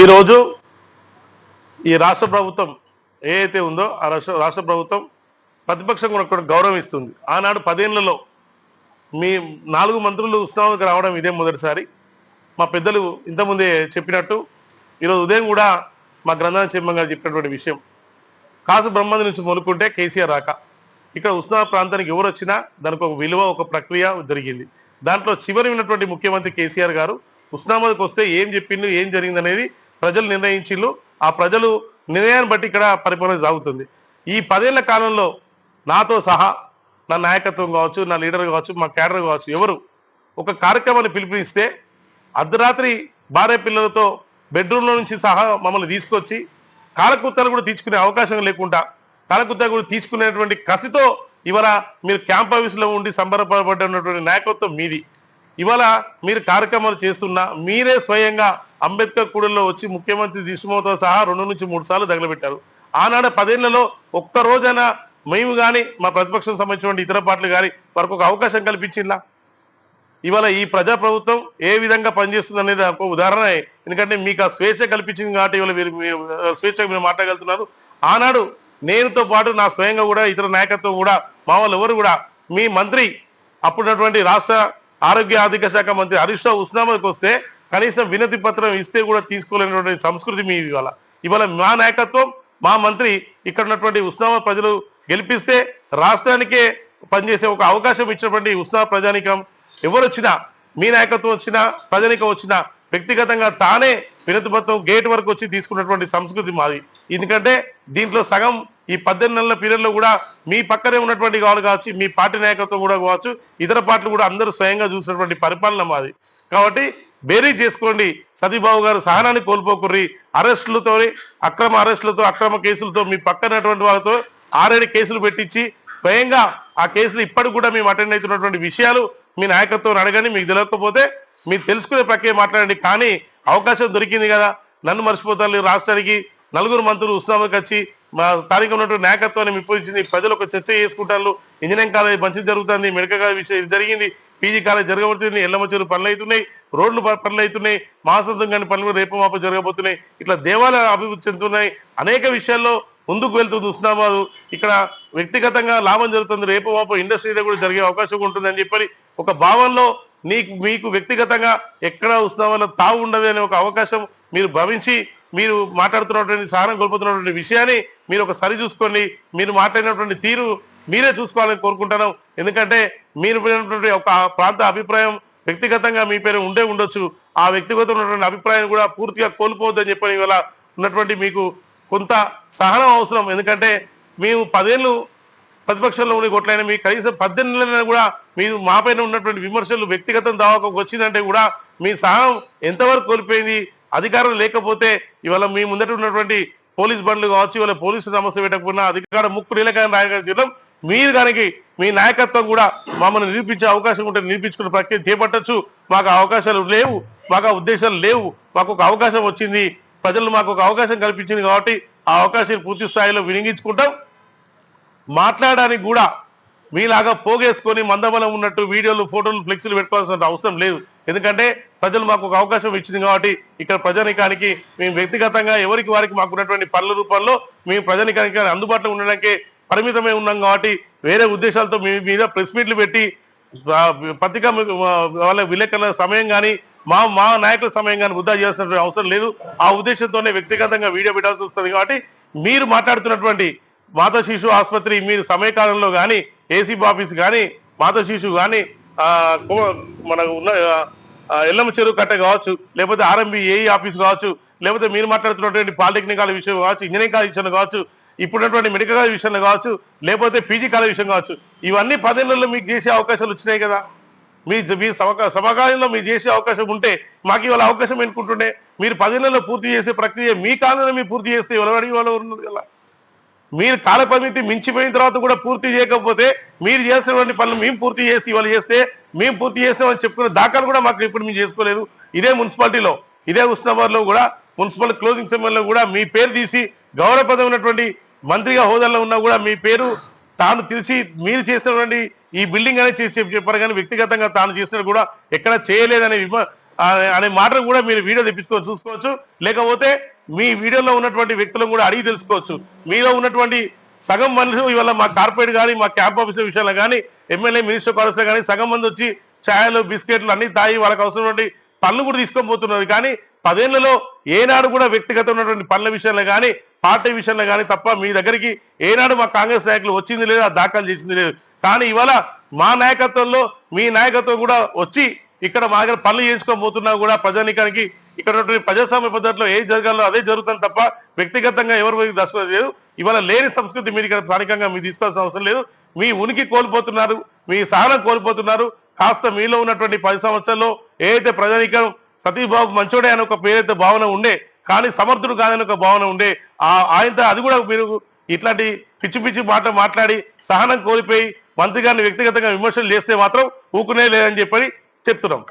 ఈరోజు ఈ రాష్ట్ర ప్రభుత్వం ఏదైతే ఉందో ఆ రాష్ట్ర రాష్ట్ర ప్రభుత్వం ప్రతిపక్షం కూడా గౌరవం ఇస్తుంది ఆనాడు పదేళ్ళలో మీ నాలుగు మంత్రులు ఉత్సవానికి రావడం ఇదే మొదటిసారి. మా పెద్దలు ఇంతకుముందే చెప్పినట్టు ఈరోజు ఉదయం కూడా మా గ్రంథాల చెమ్మం గారు చెప్పినటువంటి విషయం. కాసు బ్రహ్మంది నుంచి మొలుకుంటే కేసీఆర్ రాక. ఇక్కడ ఉస్నా ప్రాంతానికి ఎవరు వచ్చినా దానికి ఒక విలువ ఒక ప్రక్రియ జరిగింది. దాంట్లో చివరి ఉన్నటువంటి ముఖ్యమంత్రి కేసీఆర్ గారు ఉస్నాబాద్కి వస్తే ఏం చెప్పిండు ఏం జరిగింది అనేది ప్రజలు నిర్ణయించిండ్రు ఆ ప్రజలు నిర్ణయాన్ని బట్టి ఇక్కడ పరిపాలన సాగుతుంది. ఈ పదేళ్ళ కాలంలో నాతో సహా నా నాయకత్వం కావచ్చు నా లీడర్ కావచ్చు మా క్యాడర్ కావచ్చు ఎవరు ఒక కార్యక్రమాన్ని పిలిపిస్తే అర్ధరాత్రి భార్య పిల్లలతో బెడ్రూమ్లో నుంచి సహా మమ్మల్ని తీసుకొచ్చి కాలకృత్యాలు కూడా తీసుకునే అవకాశం లేకుండా కాలకృత్యాలు కూడా తీసుకునేటువంటి కసితో ఇవాళ మీరు క్యాంప్ ఆఫీసులో ఉండి సంబరపడబడినటువంటి నాయకత్వం మీది. ఇవాళ మీరు కార్యక్రమాలు చేస్తున్నా మీరే స్వయంగా అంబేద్కర్ కూడల్లో వచ్చి ముఖ్యమంత్రి దిశమోతో సహా రెండు నుంచి మూడు సార్లు తగలబెట్టారు. ఆనాడు పదేళ్ళలో ఒక్క రోజైనా మేము కానీ మా ప్రతిపక్షం సంబంధించిన ఇతర పార్టీలు కానీ వారికి ఒక అవకాశం కల్పించిందా? ఇవాళ ఈ ప్రజా ప్రభుత్వం ఏ విధంగా పనిచేస్తుంది అనేది ఒక ఉదాహరణ. ఎందుకంటే మీకు ఆ స్వేచ్ఛ కల్పించింది కాబట్టి ఇవాళ మీరు మీరు, స్వేచ్ఛగా మీరు మాట్లాడగలుగుతున్నారు. ఆనాడు నేనుతో పాటు నా స్వయంగా కూడా ఇతర నాయకత్వం కూడా మా వాళ్ళు ఎవరు కూడా మీ మంత్రి అప్పుడున్నటువంటి రాష్ట్ర ఆరోగ్య ఆర్థిక శాఖ మంత్రి హరీష్ రావు ఉస్నామాకి వస్తే కనీసం వినతి పత్రం ఇస్తే కూడా తీసుకోలేనటువంటి సంస్కృతి మీ ఇవాళ. ఇవాళ మా నాయకత్వం మా మంత్రి ఇక్కడ ఉన్నటువంటి ఉస్నామా ప్రజలు గెలిపిస్తే రాష్ట్రానికే పనిచేసే ఒక అవకాశం ఇచ్చినటువంటి ఉస్నా ప్రజానికం ఎవరు వచ్చినా మీ నాయకత్వం వచ్చినా ప్రజానికం వచ్చినా వ్యక్తిగతంగా తానే వినతి పత్రం గేట్ వరకు వచ్చి తీసుకున్నటువంటి సంస్కృతి మాది. ఎందుకంటే దీంట్లో సగం ఈ పద్దెనిమిది నెలల పీరియడ్లో కూడా మీ పక్కనే ఉన్నటువంటి వాళ్ళు కావచ్చు మీ పార్టీ నాయకత్వం కూడా కావచ్చు ఇతర పార్టీలు కూడా అందరూ స్వయంగా చూసినటువంటి పరిపాలన మాది. కాబట్టి బేరీ చేసుకోండి. సతీబాబు గారు సహనాన్ని కోల్పోకుర్రి. అరెస్టులతో అక్రమ అరెస్టులతో అక్రమ కేసులతో మీ పక్కనటువంటి వాళ్ళతో ఆరేడు కేసులు పెట్టించి స్వయంగా ఆ కేసులు ఇప్పటికి కూడా మేము అటెండ్ అవుతున్నటువంటి విషయాలు మీ నాయకత్వం అడగండి మీకు తెలియకపోతే మీరు తెలుసుకునే ప్రక్రియ మాట్లాడండి. కానీ అవకాశం దొరికింది కదా. నన్ను మర్చిపోతారు రాష్ట్రానికి నలుగురు మంత్రులు ఉస్నామాకి వచ్చి మా స్థానిక ఉన్నటువంటి నాయకత్వాన్ని మిప్పించింది ప్రజలు ఒక చర్చ చేసుకుంటారు. ఇంజనీరింగ్ కాలేజ్ మంచిది జరుగుతుంది. మెడికల్ కాలేజ్ విషయం ఇది జరిగింది. పీజీ కాలేజ్ జరగబోతుంది ఎల్లమ్మ చెరువు పనులు అవుతున్నాయి రోడ్లు పనులు అవుతున్నాయి మహాసంతం కాని పనులు రేపు మాప జరగబోతున్నాయి. ఇట్లా దేవాలయాలు అభివృద్ధి చెందుతున్నాయి. అనేక విషయాల్లో ముందుకు వెళ్తుంది ఉస్నాబాద్ ఇక్కడ వ్యక్తిగతంగా లాభం జరుగుతుంది. రేపు మాప ఇండస్ట్రీలో కూడా జరిగే అవకాశం ఉంటుందని చెప్పని ఒక భావంలో నీకు మీకు వ్యక్తిగతంగా ఎక్కడ ఉస్నాబాద్లో తావు ఉండదు అనే ఒక అవకాశం మీరు భావించి మీరు మాట్లాడుతున్నటువంటి సహనం కోల్పోతున్నటువంటి విషయాన్ని మీరు ఒక సరి చూసుకోండి. మీరు మాట్లాడినటువంటి తీరు మీరే చూసుకోవాలని కోరుకుంటున్నాం ఎందుకంటే మీరు ఒక ప్రాంత అభిప్రాయం వ్యక్తిగతంగా మీ పేరు ఉండే ఉండొచ్చు. ఆ వ్యక్తిగత ఉన్నటువంటి అభిప్రాయం కూడా పూర్తిగా కోల్పోవద్దని చెప్పని ఇవాళ ఉన్నటువంటి మీకు కొంత సహనం అవసరం. ఎందుకంటే మేము పదేళ్ళు ప్రతిపక్షంలో ఉండి కొట్లైన మీ కనీసం పద్దెనిమిది నెలలైనా కూడా మీరు మా పైన ఉన్నటువంటి విమర్శలు వ్యక్తిగతం దావాకు వచ్చిందంటే కూడా మీ సహనం ఎంతవరకు కోల్పోయింది అధికారం లేకపోతే ఇవాళ మీ ముందట ఉన్నటువంటి పోలీస్ బండ్లు కావచ్చు ఇవాళ పోలీసు సమస్య పెట్టకపోయినా అధికార ముక్కు నీలకాయ నాయకత్వం మీరు కనుక మీ నాయకత్వం కూడా మమ్మల్ని నిరూపించే అవకాశం ఉంటే నిరూపించుకునే ప్రక్రియ చేపట్టచ్చు. మాకు అవకాశాలు లేవు మాకు ఉద్దేశాలు లేవు. మాకు ఒక అవకాశం వచ్చింది ప్రజలు మాకు ఒక అవకాశం కల్పించింది కాబట్టి ఆ అవకాశాన్ని పూర్తి స్థాయిలో వినియోగించుకుంటాం. మాట్లాడడానికి కూడా మీలాగా పోగేసుకొని మందబలం ఉన్నట్టు వీడియోలు ఫోటోలు ఫ్లెక్సీలు పెట్టుకోవాల్సిన అవసరం లేదు. ఎందుకంటే ప్రజలు మాకు ఒక అవకాశం ఇచ్చింది కాబట్టి ఇక్కడ ప్రజానికానికి మేము వ్యక్తిగతంగా ఎవరికి వారికి మాకు ఉన్నటువంటి పనుల రూపంలో మేము ప్రజానికానికి అందుబాటులో ఉండడానికి పరిమితమై ఉన్నాం కాబట్టి వేరే ఉద్దేశాలతో మీ మీద ప్రెస్ మీట్లు పెట్టి పత్రిక పత్రికా వాళ్ళ విలేకరుల సమయం కానీ మా మా నాయకుల సమయం కానీ వృద్ధా చేయాల్సిన అవసరం లేదు. ఆ ఉద్దేశంతోనే వ్యక్తిగతంగా వీడియో పెట్టాల్సి వస్తుంది కాబట్టి మీరు మాట్లాడుతున్నటువంటి మాతా శిశు ఆసుపత్రి మీరు సమయకాలంలో కానీ ఏసీబీ ఆఫీస్ కానీ మాతా శిశు కానీ మన ఉన్న ఎల్లమ్మ చెరువు కట్ట కావచ్చు లేకపోతే ఆర్ఎంబి ఏఈ ఆఫీస్ కావచ్చు లేకపోతే మీరు మాట్లాడుతున్నటువంటి పాలిటెక్నికల్ విషయం కావచ్చు ఇంజనీరింగ్ కాలేజ్ విషయంలో కావచ్చు ఇప్పుడున్నటువంటి మెడికల్ కాలేజ్ విషయంలో కావచ్చు లేకపోతే పీజీ కాలేజ్ విషయం కావచ్చు ఇవన్నీ పదేళ్ళలో మీకు చేసే అవకాశాలు వచ్చినాయి కదా. మీ మీ సమకాలీనంలో మీరు చేసే అవకాశం ఉంటే మాకు ఇవాళ అవకాశం ఎన్నుకుంటుండే మీరు పదేళ్ళలో పూర్తి చేసే ప్రక్రియ మీ కాలంలో మీరు పూర్తి చేస్తే ఎవరు అడిగి వాళ్ళు ఉన్నారు కదా మీరు కాల పరిమితి మించిపోయిన తర్వాత కూడా పూర్తి చేయకపోతే మీరు చేసినటువంటి పనులు మేము పూర్తి చేసి ఇవాళ చేస్తే మేము పూర్తి చేస్తామని చెప్పుకున్న దాఖలు కూడా మాకు ఇప్పుడు మేము చేసుకోలేదు. ఇదే మున్సిపాలిటీలో ఇదే ఉస్నాబాద్లో కూడా మున్సిపల్ క్లోజింగ్ సమయంలో కూడా మీ పేరు తీసి గౌరవప్రదమైనటువంటి మంత్రిగా హోదాలో ఉన్నా కూడా మీ పేరు తాను తెలిసి మీరు చేసినటువంటి ఈ బిల్డింగ్ అనేది చేసి చెప్పారు. కానీ వ్యక్తిగతంగా తాను చేసినట్టు కూడా ఎక్కడ చేయలేదనే విమ అనే- అనే మాటను కూడా మీరు వీడియో తెప్పించుకొని చూసుకోవచ్చు. లేకపోతే మీ వీడియోలో ఉన్నటువంటి వ్యక్తులను కూడా అడిగి తెలుసుకోవచ్చు. మీలో ఉన్నటువంటి సగం మనుషులు ఇవాళ మా కార్పొరేట్ కానీ మా క్యాంప్ ఆఫీసర్ విషయంలో కానీ ఎమ్మెల్యే మినిస్టర్ కాలేజ్లో కానీ సగం మంది వచ్చి ఛాయలు బిస్కెట్లు అన్ని తాగి వాళ్ళకి అవసరమైనటువంటి పనులు కూడా తీసుకొని పోతున్నారు. కానీ పదేళ్ళలో ఏనాడు కూడా వ్యక్తిగత ఉన్నటువంటి పనుల విషయంలో కానీ పార్టీ విషయంలో కానీ తప్ప మీ దగ్గరికి ఏనాడు మా కాంగ్రెస్ నాయకులు వచ్చింది లేదు ఆ దాఖలు చేసింది లేదు. కానీ ఇవాళ మా నాయకత్వంలో మీ నాయకత్వం కూడా వచ్చి ఇక్కడ మా దగ్గర పనులు చేయించుకోబోతున్నా కూడా ప్రజానికానికి. ఇక్కడ ప్రజాస్వామ్య పద్ధతిలో ఏది జరగాలో అదే జరుగుతుంది తప్ప వ్యక్తిగతంగా ఎవరి దశ లేదు ఇవాళ లేని సంస్కృతి మీరు ఇక్కడ స్థానికంగా మీరు తీసుకోవాల్సిన అవసరం లేదు. మీ ఉనికి కోల్పోతున్నారు మీ సహనం కోల్పోతున్నారు. కాస్త మీలో ఉన్నటువంటి పది సంవత్సరాల్లో ఏదైతే ప్రజానికం సతీబాబు మంచోడే అనే ఒక పేరైతే భావన ఉండే కానీ సమర్థుడు కాదని ఒక భావన ఉండే ఆ ఆయనతో అది కూడా మీరు ఇట్లాంటి పిచ్చి పిచ్చి మాట మాట్లాడి సహనం కోల్పోయి మంత్రి గారిని వ్యక్తిగతంగా విమర్శలు చేస్తే మాత్రం ఊకునే లేదని చెప్పని చెప్తున్నాం.